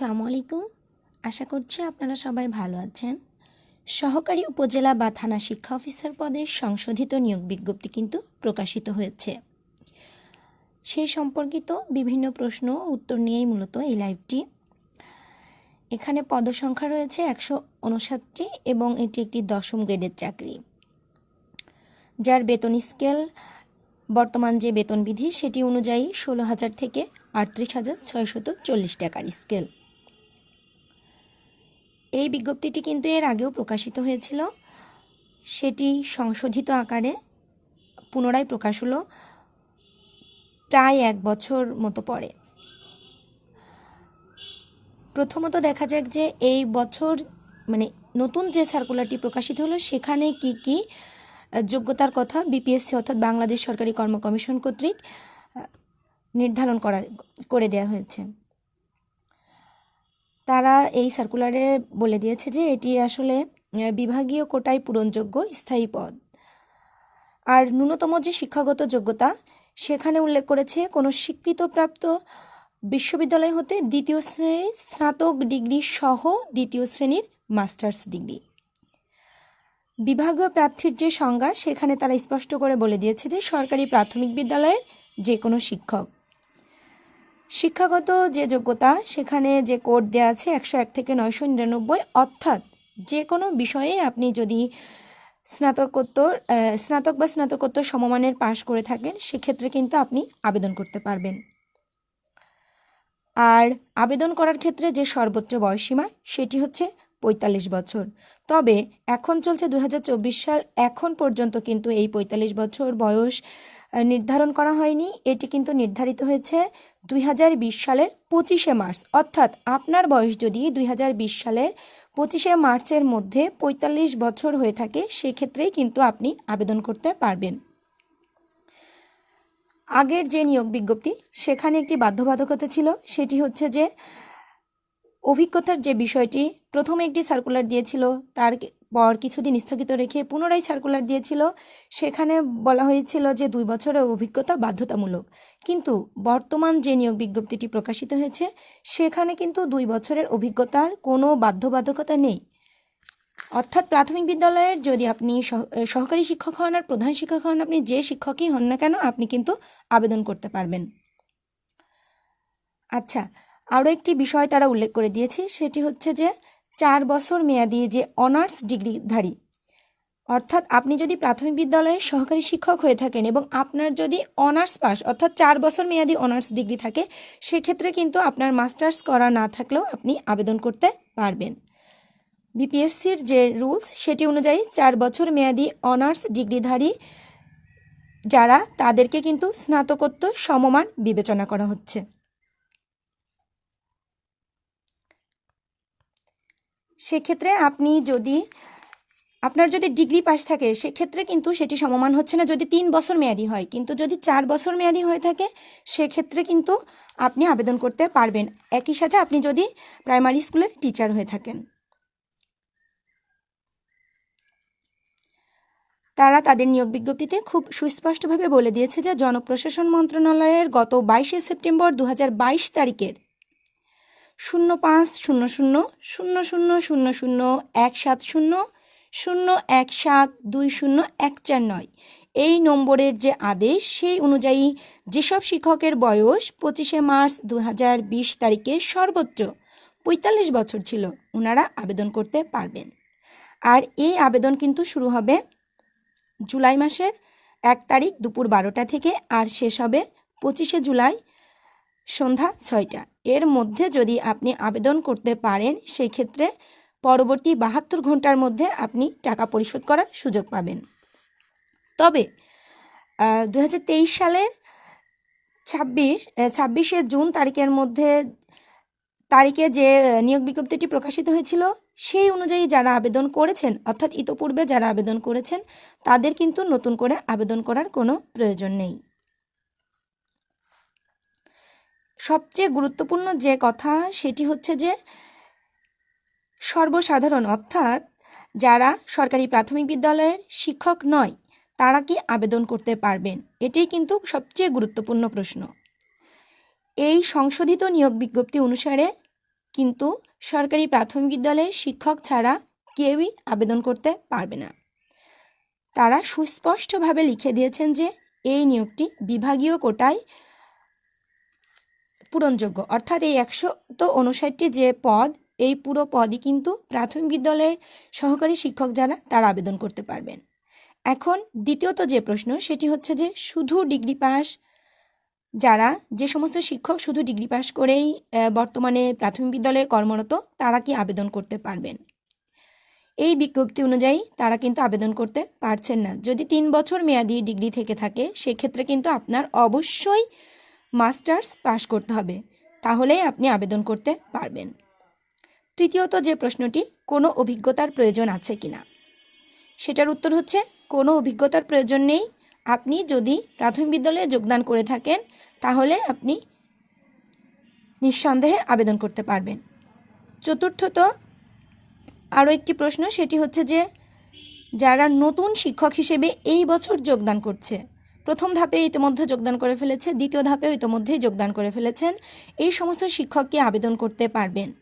আসসালামু আলাইকুম। আশা করছি আপনারা সবাই ভালো আছেন। সহকারী উপজেলা বা থানা শিক্ষা অফিসার পদে সংশোধিত নিয়োগ বিজ্ঞপ্তি কিন্তু প্রকাশিত হয়েছে। সেই সম্পর্কিত বিভিন্ন প্রশ্ন উত্তর নিয়েই মূলত এই লাইভটি। এখানে পদসংখ্যা রয়েছে একশো উনষাটটি এবং এটি একটি দশম গ্রেডের চাকরি। যার বেতন স্কেল, বর্তমান যে বেতন বিধি, সেটি অনুযায়ী ষোলো হাজার থেকে আটত্রিশ হাজার ছয়শত চল্লিশ টাকার স্কেল। এই বিজ্ঞপ্তিটি কিন্তু এর আগেও প্রকাশিত হয়েছিল। সেটি সংশোধিত আকারে পুনরায় প্রকাশ হলো প্রায় এক বছর মতো পরে। প্রথমত দেখা যাক যে এই বছর মানে নতুন যে সার্কুলারটি প্রকাশিত হলো, সেখানে কি কি যোগ্যতার কথা বিপিএসসি অর্থাৎ বাংলাদেশ সরকারি কর্ম কমিশন কর্তৃক নির্ধারণ করা, করে দেওয়া হয়েছে। তারা এই সার্কুলারে বলে দিয়েছে যে এটি আসলে বিভাগীয় কোটায় পূরণযোগ্য স্থায়ী পদ। আর ন্যূনতম যে শিক্ষাগত যোগ্যতা, সেখানে উল্লেখ করেছে কোনো স্বীকৃতপ্রাপ্ত বিশ্ববিদ্যালয় হতে দ্বিতীয় শ্রেণির স্নাতক ডিগ্রি সহ দ্বিতীয় শ্রেণির মাস্টার্স ডিগ্রি। বিভাগীয় প্রার্থীর যে সংজ্ঞা, সেখানে তারা স্পষ্ট করে বলে দিয়েছে যে সরকারি প্রাথমিক বিদ্যালয়ের যে কোনো শিক্ষক শিক্ষাগত যে যোগ্যতা, সেখানে যে কোড দেওয়া আছে একশো এক থেকে নয়শো নিরানব্বই, অর্থাৎ যে কোনো বিষয়ে আপনি যদি স্নাতকোত্তর স্নাতক বা স্নাতকোত্তর সমমানের পাশ করে থাকেন, সেক্ষেত্রে কিন্তু আপনি আবেদন করতে পারবেন। আর আবেদন করার ক্ষেত্রে যে সর্বোচ্চ বয়সীমা সেটি হচ্ছে পঁয়তাল্লিশ বছর। তবে এখন চলছে দু হাজার চব্বিশ সাল, এখন পর্যন্ত কিন্তু এই পঁয়তাল্লিশ বছর বয়স নির্ধারণ করা হয়নি। এটি কিন্তু নির্ধারিত হয়েছে দুই হাজার বিশ সালের পঁচিশে মার্চ। অর্থাৎ আপনার বয়স যদি দুই হাজার বিশ সালের পঁচিশে মার্চের মধ্যে পঁয়তাল্লিশ বছর হয়ে থাকে, সেক্ষেত্রেই কিন্তু আপনি আবেদন করতে পারবেন। আগের যে নিয়োগ বিজ্ঞপ্তি, সেখানে একটি বাধ্যবাধকতা ছিল। সেটি হচ্ছে যে, অভিজ্ঞতার যে বিষয়টি, প্রথমে একটি সার্কুলার দিয়েছিল, তার পর কিছুদিন স্থগিত রেখে পুনরায় সার্কুলার দিয়েছিল। সেখানে বলা হয়েছিল যে দুই বছরের অভিজ্ঞতা বাধ্যতামূলক। কিন্তু বর্তমান যে নিয়োগ বিজ্ঞপ্তিটি প্রকাশিত হয়েছে, সেখানে কিন্তু দুই বছরের অভিজ্ঞতার কোনো বাধ্যবাধকতা নেই। অর্থাৎ প্রাথমিক বিদ্যালয়ের যদি আপনি সহকারী শিক্ষক হন আর প্রধান শিক্ষক হন, আপনি যে শিক্ষকই হন না কেন, আপনি কিন্তু আবেদন করতে পারবেন। আচ্ছা আরও একটি বিষয় তারা উল্লেখ করে দিয়েছে, সেটি হচ্ছে যে চার বছর মেয়াদি যে অনার্স ডিগ্রিধারী। অর্থাৎ আপনি যদি প্রাথমিক বিদ্যালয়ে সহকারী শিক্ষক হয়ে থাকেন এবং আপনার যদি অনার্স পাস, অর্থাৎ চার বছর মেয়াদি অনার্স ডিগ্রি থাকে, সেক্ষেত্রে কিন্তু আপনার মাস্টার্স করা না থাকলেও আপনি আবেদন করতে পারবেন। বিপিএসসির যে রুলস, সেটি অনুযায়ী চার বছর মেয়াদি অনার্স ডিগ্রিধারী যারা, তাদেরকে কিন্তু স্নাতকোত্তর সমমান বিবেচনা করা হচ্ছে। সেক্ষেত্রে আপনি যদি, আপনার যদি ডিগ্রি পাস থাকে, সেক্ষেত্রে কিন্তু সেটি সমমান হচ্ছে না যদি তিন বছর মেয়াদি হয়। কিন্তু যদি চার বছর মেয়াদি হয়ে থাকে, সেক্ষেত্রে কিন্তু আপনি আবেদন করতে পারবেন। একই সাথে আপনি যদি প্রাইমারি স্কুলের টিচার হয়ে থাকেন। তারা তাদের নিয়োগ বিজ্ঞপ্তিতে খুব সুস্পষ্টভাবে বলে দিয়েছে যে, জনপ্রশাসন মন্ত্রণালয়ের গত বাইশে সেপ্টেম্বর দু হাজার বাইশ তারিখের শূন্য পাঁচ শূন্য শূন্য শূন্য শূন্য শূন্য শূন্য এক সাত শূন্য শূন্য এক সাত দুই শূন্য এক চার নয় এই নম্বরের যে আদেশ সেই অনুযায়ী যেসব শিক্ষকের বয়স পঁচিশে মার্চ দু তারিখে সর্বোচ্চ পঁয়তাল্লিশ বছর ছিল ওনারা আবেদন করতে পারবেন আর এই আবেদন কিন্তু শুরু হবে জুলাই মাসের এক তারিখ দুপুর বারোটা থেকে আর শেষ হবে পঁচিশে জুলাই সন্ধ্যা ছয়টা এর মধ্যে যদি আপনি আবেদন করতে পারেন সেই ক্ষেত্রে পরবর্তী বাহাত্তর ঘণ্টার মধ্যে আপনি টাকা পরিশোধ করার সুযোগ পাবেন। তবে দু হাজার তেইশ সালের ছাব্বিশ ছাব্বিশে জুন তারিখের মধ্যে, তারিখে যে নিয়োগ বিজ্ঞপ্তিটি প্রকাশিত হয়েছিল, সেই অনুযায়ী যারা আবেদন করেছেন, অর্থাৎ ইতোপূর্বে যারা আবেদন করেছেন, তাদের কিন্তু নতুন করে আবেদন করার কোনো প্রয়োজন নেই। সবচেয়ে গুরুত্বপূর্ণ যে কথা সেটি হচ্ছে যে সর্বসাধারণ, অর্থাৎ যারা সরকারি প্রাথমিক বিদ্যালয়ের শিক্ষক নয়, তারা কি আবেদন করতে পারবেন? এটাই কিন্তু সবচেয়ে গুরুত্বপূর্ণ প্রশ্ন। এই সংশোধিত নিয়োগ বিজ্ঞপ্তি অনুসারে কিন্তু সরকারি প্রাথমিক বিদ্যালয়ের শিক্ষক ছাড়া কেউই আবেদন করতে পারবে না। তারা সুস্পষ্টভাবে লিখে দিয়েছেন যে এই নিয়োগটি বিভাগীয় কোটায় পূরণযোগ্য। অর্থাৎ এই একশো তো উনষাটটি যে পদ, এই পুরো পদই কিন্তু প্রাথমিক বিদ্যালয়ের সহকারী শিক্ষক যারা, তারা আবেদন করতে পারবেন। এখন দ্বিতীয়ত যে প্রশ্ন, সেটি হচ্ছে যে শুধু ডিগ্রি পাস যারা, যে সমস্ত শিক্ষক শুধু ডিগ্রি পাস করেই বর্তমানে প্রাথমিক বিদ্যালয়ে কর্মরত, তারা কি আবেদন করতে পারবেন? এই বিজ্ঞপ্তি অনুযায়ী তারা কিন্তু আবেদন করতে পারছেন না। যদি তিন বছর মেয়াদি ডিগ্রি থেকে থাকে, সেক্ষেত্রে কিন্তু আপনার অবশ্যই মাস্টার্স পাশ করতে হবে, তাহলেই আপনি আবেদন করতে পারবেন। তৃতীয়ত যে প্রশ্নটি, কোনো অভিজ্ঞতার প্রয়োজন আছে কি না সেটার উত্তর হচ্ছে, কোনো অভিজ্ঞতার প্রয়োজন নেই। আপনি যদি প্রাথমিক বিদ্যালয়ে যোগদান করে থাকেন, তাহলে আপনি নিঃসন্দেহে আবেদন করতে পারবেন। চতুর্থত আরও একটি প্রশ্ন, সেটি হচ্ছে যে, যারা নতুন শিক্ষক হিসেবে এই বছর যোগদান করছে প্রথম ধাপে ইতিমধ্যে যোগদান করে ফেলেছে, দ্বিতীয় ধাপেও ইতিমধ্যেই যোগদান করে ফেলেছেন। এই সমস্ত শিক্ষক কি আবেদন করতে পারবেন?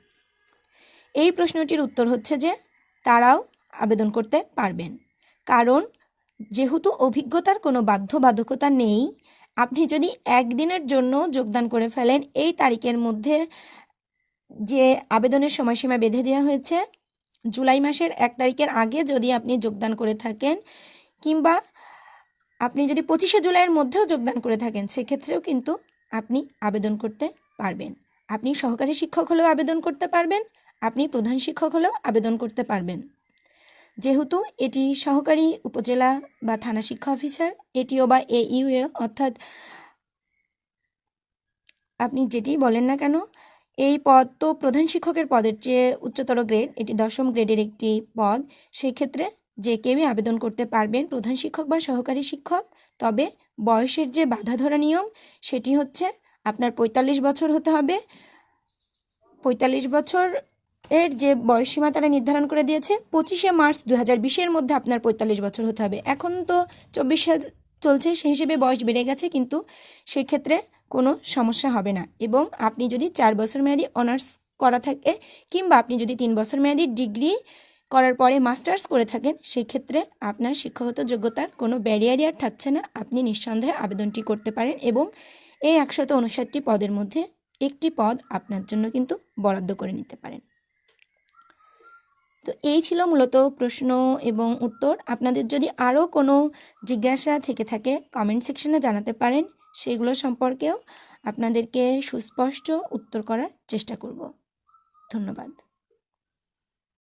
এই প্রশ্নটির উত্তর হচ্ছে যে, তারাও আবেদন করতে পারবেন। কারণ, যেহেতু অভিজ্ঞতার কোনো বাধ্যবাধকতা নেই, আপনি যদি একদিনের জন্য যোগদান করে ফেলেন, এই তারিখের মধ্যে যে আবেদনের সময়সীমা বেঁধে দেওয়া হয়েছে, জুলাই মাসের এক তারিখের আগে যদি আপনি যোগদান করে থাকেন, কিংবা আপনি যদি পঁচিশে জুলাইয়ের মধ্যেও যোগদান করে থাকেন, সেক্ষেত্রেও কিন্তু আপনি আবেদন করতে পারবেন। আপনি সহকারী শিক্ষক হলেও আবেদন করতে পারবেন, আপনি প্রধান শিক্ষক হলেও আবেদন করতে পারবেন। যেহেতু এটি সহকারী উপজেলা বা থানা শিক্ষা অফিসার, এটিও বা এ ইউএ অর্থাৎ আপনি যেটি বলেন না কেন, এই পদ তো প্রধান শিক্ষকের পদের চেয়ে উচ্চতর গ্রেড, এটি দশম গ্রেডের একটি পদ, সেক্ষেত্রে যে কেউই আবেদন করতে পারবেন, প্রধান শিক্ষক বা সহকারী শিক্ষক। তবে বয়সের যে বাধা ধরা নিয়ম, সেটি হচ্ছে আপনার পঁয়তাল্লিশ বছর হতে হবে। পঁয়তাল্লিশ বছর এর যে বয়সসীমা তারা নির্ধারণ করে দিয়েছে, পঁচিশে মার্চ দু হাজার বিশের মধ্যে আপনার পঁয়তাল্লিশ বছর হতে হবে। এখন তো চব্বিশ সাল চলছে, সেই হিসেবে বয়স বেড়ে গেছে, কিন্তু সেক্ষেত্রে কোনো সমস্যা হবে না। এবং আপনি যদি চার বছর মেয়াদি অনার্স করা থাকে, কিংবা আপনি যদি তিন বছর মেয়াদি ডিগ্রি করার পরে মাস্টার্স করে থাকেন, সেক্ষেত্রে আপনার শিক্ষাগত যোগ্যতার কোনো ব্যারিয়ারই আর থাকছে না। আপনি নিঃসন্দেহে আবেদনটি করতে পারেন এবং এই একশত উনষাটটি পদের মধ্যে একটি পদ আপনার জন্য কিন্তু বরাদ্দ করে নিতে পারেন। তো এই ছিল মূলত প্রশ্ন এবং উত্তর। আপনাদের যদি আরও কোনো জিজ্ঞাসা থেকে থাকে কমেন্ট সেকশনে জানাতে পারেন। সেগুলো সম্পর্কেও আপনাদেরকে সুস্পষ্ট উত্তর করার চেষ্টা করব। ধন্যবাদ।